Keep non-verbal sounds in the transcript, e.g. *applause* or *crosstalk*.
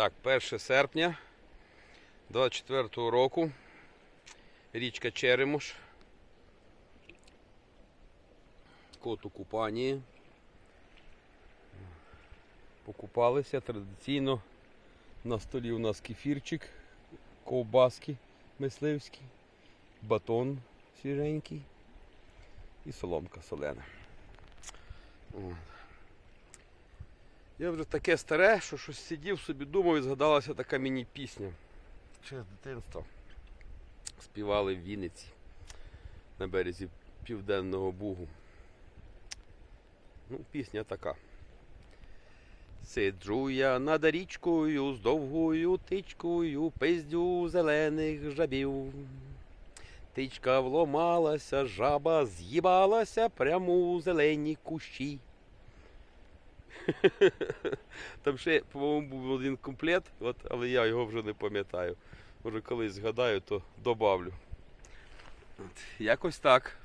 Так, 1 серпня 24 року. Річка Черемуш. Кот у купанні. Покупалися традиційно. На столі у нас кефірчик, ковбаски мисливські, батон свіженький і соломка солена. Я вже таке старе, що щось сидів собі, думав і згадалася така міні-пісня. Ще з дитинства. Співали в Вінниці на березі Південного Бугу. Ну, пісня така. Сиджу я над річкою з довгою тичкою, пиздю зелених жабів. Тичка вломалася, жаба з'їбалася прямо у зелені кущі. *laughs* Там ще, по-моєму, був один комплект, от, але я його вже не пам'ятаю. Може, колись згадаю, то добавлю. От, якось так.